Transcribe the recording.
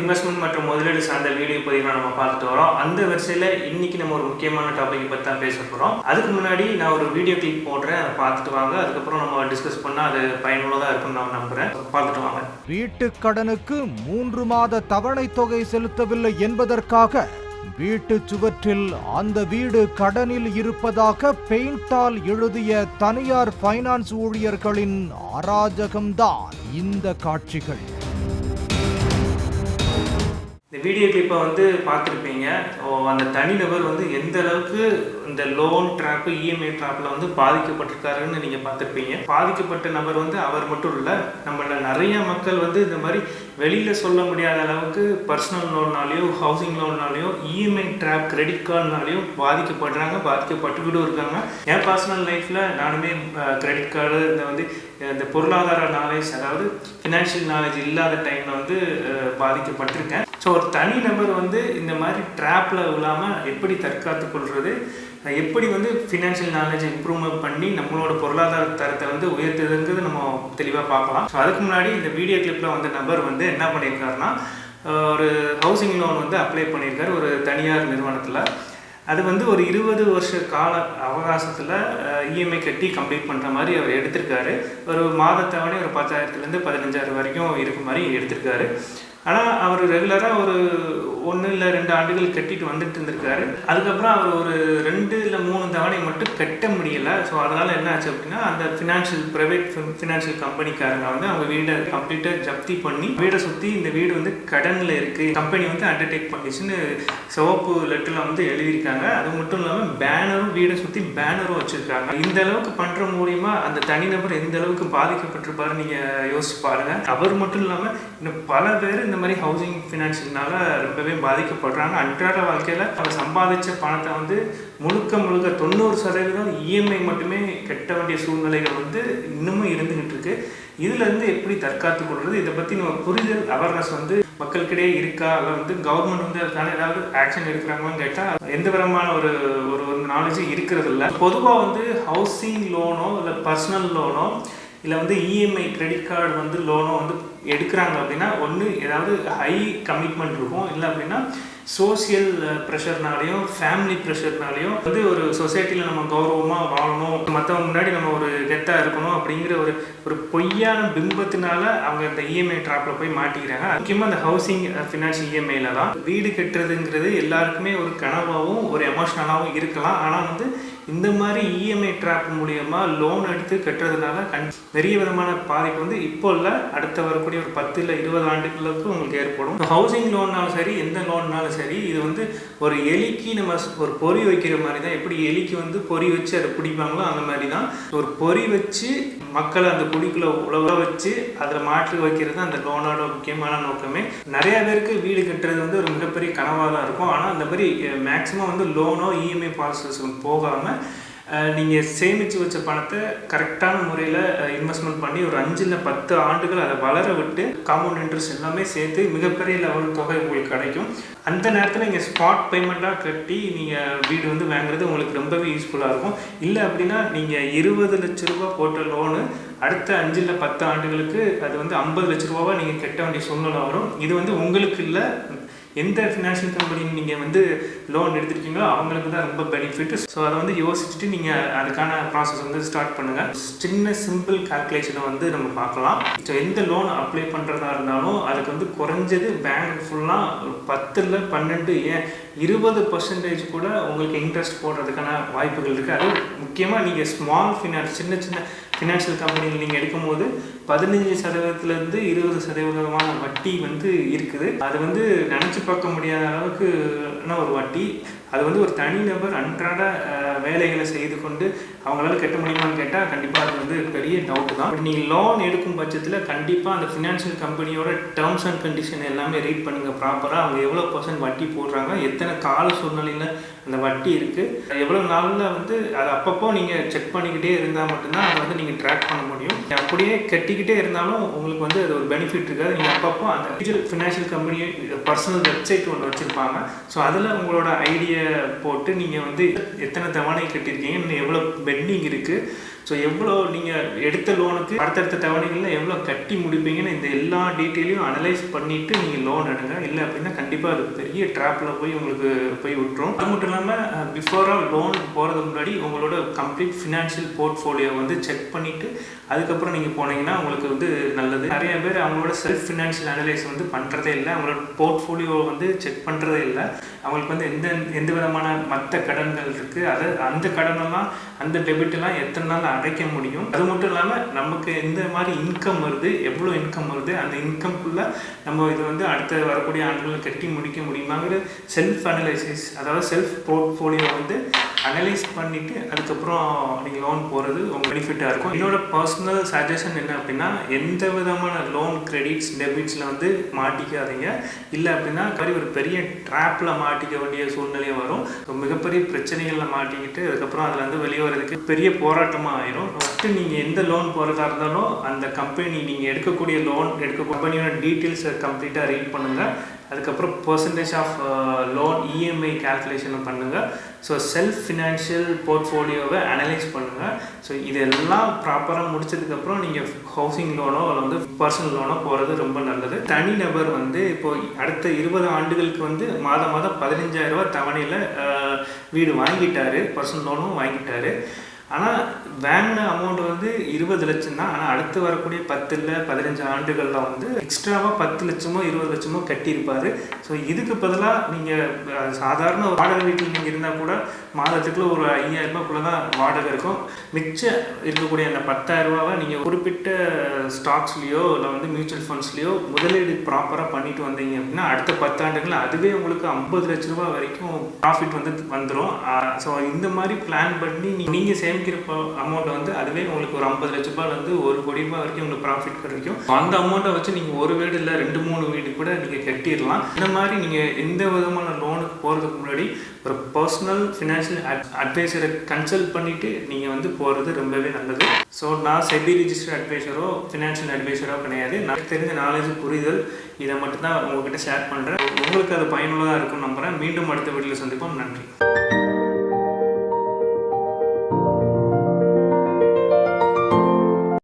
Investment மற்றும் முதலீடு சார்ந்த வீடியோ பதிவை நம்ம பார்த்துட்டு வரோம். அந்த வரிசையில் இன்னைக்கு நம்ம ஒரு முக்கியமான டாபிக் பற்றி தான் பேச போகிறோம் அதுக்கு முன்னாடி நான் ஒரு வீடியோ கிளிப் போடுறேன். அதை பார்த்துட்டு வாங்க. அதுக்கப்புறம் நம்ம டிஸ்கஸ் பண்ணால் அது பயனுள்ளதாக இருக்கும்னு நான் நம்புகிறேன் பார்த்துட்டு வாங்க. வீட்டு கடனுக்கு மூன்று மாத தவணை தொகை செலுத்தவில்லை என்பதற்காக வீட்டு சுவற்றில் அந்த வீடு கடனில் இருப்பதாக பெயிண்டால் எழுதிய தனியார் ஃபைனான்ஸ் ஊழியர்களின் அராஜகம்தான் இந்த காட்சிகள். வீடியோ கிளிப்பை வந்து பார்த்துருப்பீங்க. ஓ, அந்த தனிநபர் வந்து எந்த அளவுக்கு இந்த லோன் ட்ராப்பு இஎம்ஐ ட்ராப்பில் வந்து பாதிக்கப்பட்டிருக்காருன்னு நீங்கள் பார்த்துருப்பீங்க. பாதிக்கப்பட்ட நபர் வந்து அவர் மட்டும் இல்லை நம்மள நிறைய மக்கள் வந்து இந்த மாதிரி வெளியில் சொல்ல முடியாத அளவுக்கு பர்சனல் லோன்னாலேயோ ஹவுசிங் லோன்னாலேயோ இஎம்ஐ ட்ராப் கிரெடிட் கார்டுனாலேயும் பாதிக்கப்படுறாங்க பாதிக்கப்பட்டுக்கிட்டும் இருக்காங்க. என் பர்சனல் லைஃப்பில் நானுமே கிரெடிட் கார்டு இந்த வந்து இந்த பொருளாதார நாலேஜ் அதாவது ஃபினான்ஷியல் நாலேஜ் இல்லாத டைமில் வந்து பாதிக்கப்பட்டிருக்கேன். ஸோ ஒரு தனி நபர் வந்து இந்த மாதிரி ட்ராப்பில் விழாமல் எப்படி தற்காத்து கொள்வது எப்படி வந்து ஃபினான்ஷியல் நாலேஜ் இம்ப்ரூவ்மெண்ட் பண்ணி நம்மளோட பொருளாதார தரத்தை வந்து உயர்த்துதுங்கிறது நம்ம தெளிவாக பார்க்கலாம். ஸோ அதுக்கு முன்னாடி இந்த வீடியோ கிளிப்பில் வந்த நபர் வந்து என்ன பண்ணியிருக்காருன்னா ஒரு ஹவுசிங் லோன் வந்து அப்ளை பண்ணியிருக்காரு ஒரு தனியார் நிறுவனத்தில். அது வந்து ஒரு இருபது வருஷ கால அவகாசத்தில் இஎம்ஐ கட்டி கம்ப்ளீட் பண்ணுற மாதிரி அவர் எடுத்திருக்காரு. ஒரு மாதத்தவணை ஒரு பத்தாயிரத்துலேருந்து பதினஞ்சாயிரம் வரைக்கும் இருக்க மாதிரி எடுத்திருக்காரு. ஆனால் அவர் ரெகுலராக ஒரு ஒன்று இல்லை ரெண்டு ஆண்டுகள் கட்டிட்டு வந்துட்டு இருந்திருக்காரு. அதுக்கப்புறம் அவர் ஒரு ரெண்டு இல்லை மூணு தவணை மட்டும் கட்ட முடியலை. ஸோ அதனால் என்ன ஆச்சு அப்படின்னா அந்த ஃபினான்ஷியல் ப்ரைவேட் ஃபினான்ஷியல் கம்பெனிக்காரங்க வந்து அவங்க வீடை கம்ப்ளீட்டாக ஜப்தி பண்ணி வீடை சுற்றி இந்த வீடு வந்து கடனில் இருக்குது கம்பெனி வந்து அண்டர்டேக் பண்ணிச்சுன்னு சிவப்பு லெட்டரில் வந்து எழுதியிருக்காங்க. அது மட்டும் இல்லாமல் பேனரும் வீடை சுற்றி பேனரும் வச்சுருக்காங்க. இந்த அளவுக்கு பண்ணுற மூலியமா அந்த தனிநபர் எந்த அளவுக்கு பாதிக்கப்பட்டிருப்பாரு நீங்கள் யோசிச்சு பாருங்கள் அவர் மட்டும் இல்லாமல் இன்னும் பல பேர் இந்த மாதிரி ஹவுசிங் ஃபினான்ஷியல்னால ரொம்பவே பாதிக்கப்படுறாங்க. அன்றாட வாழ்க்கையில் அவர் சம்பாதிச்ச பணத்தை வந்து முழுக்க முழுக்க தொண்ணூறு சதவீதம் இஎம்ஐ மட்டுமே கட்ட வேண்டிய சூழ்நிலைகள் வந்து இன்னமும் இருந்துகிட்டு இருக்கு. இதுலேருந்து எப்படி தற்காத்து கொள்வது இதை பற்றி நம்ம புரிதல் அவேர்னஸ் வந்து மக்களுக்கிடையே இருக்கா? அதை வந்து கவர்மெண்ட் வந்து அதுக்கான ஏதாவது ஆக்ஷன் எடுக்கிறாங்களான்னு கேட்டால் எந்த விதமான ஒரு ஒரு ஒரு நாலேஜும் இருக்கிறது இல்லை பொதுவாக வந்து ஹவுசிங் லோனோ இல்லை பர்சனல் லோனோ இல்லை வந்து இஎம்ஐ கிரெடிட் கார்டு வந்து லோனோ வந்து எடுக்கிறாங்க அப்படின்னா ஒன்று ஏதாவது ஹை கமிட்மெண்ட் இருக்கும். இல்லை அப்படின்னா சோசியல் ப்ரெஷர்னாலையும் ஃபேமிலி ப்ரெஷர்னாலையும் வந்து ஒரு சொசைட்டியில் நம்ம கௌரவமாக வாழணும். மற்றவங்க முன்னாடி நம்ம ஒரு கெத்தாக இருக்கணும் அப்படிங்கிற ஒரு ஒரு பொய்யான பிம்பத்தினால அவங்க இந்த இஎம்ஐ ட்ராப்பில் போய் மாட்டிக்கிறாங்க. முக்கியமாக இந்த ஹவுசிங் ஃபினான்ஷியல் இஎம்ஐயில் தான். வீடு கட்டுறதுங்கிறது எல்லாருக்குமே ஒரு கனவாகவும் ஒரு எமோஷ்னலாகவும் இருக்கலாம். ஆனால் வந்து இந்த மாதிரி இஎம்ஐ ட்ராப் மூலியமாக லோன் எடுத்து கட்டுறதுனால கண் பெரிய விதமான பாதிப்பு வந்து இப்போ இல்லை. அடுத்த வரக்கூடிய ஒரு பத்து இல்லை இருபது ஆண்டுகளுக்கு உங்களுக்கு ஏற்படும். ஹவுசிங் லோன்னாலும் சரி எந்த லோன்னாலும் சரி இது வந்து ஒரு எலிக்கு நம்ம ஒரு பொறி வைக்கிற மாதிரி தான் எப்படி எலிக்கு வந்து பொறி வச்சு அதை பிடிப்பாங்களோ அந்த மாதிரி தான் ஒரு பொறி வச்சு மக்களை அந்த குடிக்குள்ள உழவ வச்சு அதில் மாற்றி வைக்கிறது தான் அந்த லோனோட முக்கியமான நோக்கமே. நிறைய பேருக்கு வீடு கட்டுறது வந்து ஒரு மிகப்பெரிய கனவாக தான் இருக்கும். ஆனால் அந்த மாதிரி மேக்ஸிமம் வந்து லோனோ இஎம்ஐ பாலிசிஸ் போகாமல் நீங்கள் சேமித்து வச்ச பணத்தை கரெக்டான முறையில் இன்வெஸ்ட்மெண்ட் பண்ணி ஒரு அஞ்சு இல்லை பத்து ஆண்டுகள் அதை வளர விட்டு காம்பவுண்ட் இன்ட்ரெஸ்ட் எல்லாமே சேர்த்து மிகப்பெரிய லெவல் தொகை உங்களுக்கு கிடைக்கும். அந்த நேரத்தில் நீங்கள் ஸ்பாட் பேமெண்ட்டாக கட்டி நீங்கள் வீடு வந்து வாங்குறது உங்களுக்கு ரொம்பவே யூஸ்ஃபுல்லாக இருக்கும். இல்லை அப்படின்னா நீங்கள் இருபது லட்ச ரூபா போட்ட லோனு அடுத்த அஞ்சு இல்லை பத்து ஆண்டுகளுக்கு அது வந்து ஐம்பது லட்ச ரூபாவாக நீங்கள் கட்ட வேண்டிய சூழ்நிலை வரும். இது வந்து உங்களுக்கு இல்லை எந்த ஃபினான்ஷியல் கம்பெனி நீங்கள் வந்து லோன் எடுத்துருக்கீங்களோ அவங்களுக்கு தான் ரொம்ப பெனிஃபிட் ஸோ அதை வந்து யோசிச்சுட்டு நீங்கள் அதுக்கான ப்ராசஸ் வந்து ஸ்டார்ட் பண்ணுங்கள் சின்ன சிம்பிள் கால்குலேஷனை வந்து நம்ம பார்க்கலாம். ஸோ எந்த லோன் அப்ளை பண்ணுறதா இருந்தாலும் அதுக்கு வந்து குறைஞ்சது பேங்க் ஃபுல்லாக பத்தில் பன்னெண்டு ஏன் இருபது பர்சன்டேஜ் கூட உங்களுக்கு இன்ட்ரெஸ்ட் போடுறதுக்கான வாய்ப்புகள் இருக்குது அது முக்கியமாக நீங்கள் ஸ்மால் ஃபினான்ஸ் சின்ன சின்ன ஃபினான்ஷியல் கம்பெனியில் நீங்கள் எடுக்கும்போது பதினஞ்சு சதவீதத்துலேருந்து இருபது சதவீதமான வட்டி வந்து இருக்குது. அது வந்து நினச்சி பார்க்க முடியாத அளவுக்குன ஒரு வட்டி? அது வந்து ஒரு தனிநபர் அன்றாட வேலைகளை செய்து கொண்டு அவங்களால கட்ட முடியுமான்னு கேட்டால் கண்டிப்பாக அது வந்து பெரிய டவுட் தான். பட் நீங்கள் லோன் எடுக்கும் பட்சத்தில் கண்டிப்பாக அந்த ஃபினான்ஷியல் கம்பெனியோட டேர்ம்ஸ் அண்ட் கண்டிஷன் எல்லாமே ரீட் பண்ணுங்கள் ப்ராப்பராக அவங்க எவ்வளோ பர்சன்ட் வட்டி போடுறாங்க எத்தனை கால சூழ்நிலையில் அந்த வட்டி இருக்குது எவ்வளோ நாளில் வந்து அது அப்பப்போ நீங்கள் செக் பண்ணிக்கிட்டே இருந்தால் மட்டும்தான் அதை வந்து நீங்கள் ட்ராக் பண்ண முடியும். அப்படியே கட்டிக்கிட்டே இருந்தாலும் உங்களுக்கு வந்து அது ஒரு பெனிஃபிட் இருக்காது. நீங்கள் அப்பப்போ அந்த ஃபினான்ஷியல் கம்பெனி பர்சனல் வெப்சைட் ஒன்று வச்சுருப்பாங்க. ஸோ அதில் உங்களோட ஐடியா போட்டு நீங்கள் வந்து எத்தனை தவணை கட்டியிருக்கீங்க இன்னும் எவ்வளோ பெண்டிங் இருக்குது ஸோ எவ்வளோ நீங்கள் எடுத்த லோனுக்கு அடுத்தடுத்த தவணைகளில் எவ்வளோ கட்டி முடிப்பீங்கன்னு இந்த எல்லா டீட்டெயிலையும் அனலைஸ் பண்ணிவிட்டு நீங்கள் லோன் எடுங்க. இல்லை அப்படின்னா கண்டிப்பாக அது பெரிய ட்ராப்பில் போய் உங்களுக்கு போய் விட்டுரும். அது மட்டும் இல்லாமல் பிஃபோராக லோன் போகிறதுக்கு முன்னாடி உங்களோட கம்ப்ளீட் ஃபினான்ஷியல் போர்ட்ஃபோலியோ வந்து செக் பண்ணிவிட்டு அதுக்கப்புறம் நீங்கள் போனீங்கன்னா உங்களுக்கு வந்து நல்லது. நிறைய பேர் அவங்களோட செல்ஃப் ஃபினான்ஷியல் அனலைஸ் வந்து பண்ணுறதே இல்லை. அவங்களோட போர்ட்ஃபோலியோ வந்து செக் பண்ணுறதே இல்லை. அவங்களுக்கு வந்து எந்த எந்த விதமான மற்ற கடன்கள் இருக்குது அதை அந்த கடனெல்லாம் அந்த டெபிட்லாம் எத்தனை நாள் அடைக்க முடியும். அது மட்டும் இல்லாமல் நமக்கு எந்த மாதிரி இன்கம் வருது எவ்வளோ இன்கம் வருது அந்த இன்கம்குள்ளே நம்ம இது வந்து அடுத்த வரக்கூடிய ஆண்டுகளில் கட்டி முடிக்க முடியுமாங்கிற செல்ஃப் அனலைசிஸ் அதாவது செல்ஃப் போர்ட்ஃபோலியோ வந்து அனலைஸ் பண்ணிவிட்டு அதுக்கப்புறம் நீங்கள் லோன் போகிறது உங்கள் பெனிஃபிட்டாக இருக்கும். என்னோட பர்சனல் சஜஷன் என்ன அப்படின்னா எந்த விதமான லோன் கிரெடிட்ஸ் டெபிட்ஸில் வந்து மாட்டிக்காதீங்க. இல்லை அப்படின்னா கறி ஒரு பெரிய ட்ராப்பில் மாட்டிக்க வேண்டிய சூழ்நிலையும் வரும். மிகப்பெரிய பிரச்சனைகளில் மாட்டிக்கிட்டு அதுக்கப்புறம் அதில் வந்து வெளியே வரதுக்கு பெரிய போராட்டமாக ஆயிரும். ஃபஸ்ட்டு நீங்கள் எந்த லோன் போகிறதா இருந்தாலும் அந்த கம்பெனி நீங்கள் எடுக்கக்கூடிய லோன் எடுக்க கம்பெனியோட டீட்டெயில்ஸை கம்ப்ளீட்டாக ரீட் பண்ணுங்கள் அதுக்கப்புறம் பர்சன்டேஜ் ஆஃப் லோன் இஎம்ஐ கேல்குலேஷனை பண்ணுங்கள் ஸோ செல்ஃப் ஃபினான்ஷியல் போர்ட்ஃபோலியோவை அனலைஸ் பண்ணுங்கள் ஸோ இதெல்லாம் ப்ராப்பராக முடிச்சதுக்கப்புறம் நீங்கள் ஹவுசிங் லோனோ இல்லை வந்து பர்சனல் லோனோ போகிறது ரொம்ப நல்லது. தனிநபர் வந்து இப்போது அடுத்த இருபது ஆண்டுகளுக்கு வந்து மாதம் மாதம் பதினஞ்சாயிரரூபா தவணையில் வீடு வாங்கிட்டாரு. பர்சனல் லோனும் வாங்கிட்டாரு. ஆனால் வாங்கின அமௌண்ட் வந்து இருபது லட்சம் தான் ஆனால் அடுத்து வரக்கூடிய பத்து இல்லை பதினஞ்சு ஆண்டுகளில் வந்து எக்ஸ்ட்ராவாக பத்து லட்சமோ இருபது லட்சமோ கட்டியிருப்பார். ஸோ இதுக்கு பதிலாக நீங்கள் சாதாரண ஒரு வாடகை வீட்டில் நீங்கள் இருந்தால் கூட மாதத்துக்குள்ள ஒரு ஐயாயிரம் தான் வாடகை இருக்கும். மிச்சம் இருக்கக்கூடிய அந்த பத்தாயிரரூபாவை நீங்கள் குறிப்பிட்ட ஸ்டாக்ஸ்லேயோ இல்லை வந்து மியூச்சுவல் ஃபண்ட்ஸ்லேயோ முதலீடு ப்ராப்பராக பண்ணிட்டு வந்தீங்க அப்படின்னா அடுத்த பத்தாண்டுகள் அதுவே உங்களுக்கு ஐம்பது லட்ச ரூபா வரைக்கும் ப்ராஃபிட் வந்து வந்துடும் ஸோ இந்த மாதிரி பிளான் பண்ணி நீங்கள் சேமிக்கிற அமௌண்ட்டை வந்து அதுவே உங்களுக்கு ஒரு ஐம்பது லட்ச ரூபாய் வந்து ஒரு கோடி ரூபாய் வரைக்கும் உங்களுக்கு ப்ராஃபிட் கிடைக்கும். அந்த அமௌண்ட்டை வச்சு நீங்கள் ஒரு வீடு இல்லை ரெண்டு மூணு வீடு கூட நீங்கள் கட்டிடலாம். இந்த மாதிரி நீங்கள் எந்த விதமான லோனுக்கு போகிறதுக்கு முன்னாடி ஒரு பர்சனல் ஃபினான்ஷியல் அட்வைசரை கன்சல்ட் பண்ணிவிட்டு நீங்கள் வந்து போகிறது ரொம்பவே நல்லது. ஸோ நான் செபி ரிஜிஸ்டர் அட்வைசரோ ஃபினான்ஷியல் அட்வைசரோ கிடையாது. எனக்கு தெரிஞ்ச நாலேஜ் புரிதல் இதை மட்டும்தான் உங்ககிட்ட ஷேர் பண்ணுறேன் உங்களுக்கு அது பயனுள்ளதாக இருக்கும்னு நம்புகிறேன் மீண்டும் அடுத்த வீடியோவில் சந்திப்போம். நன்றி.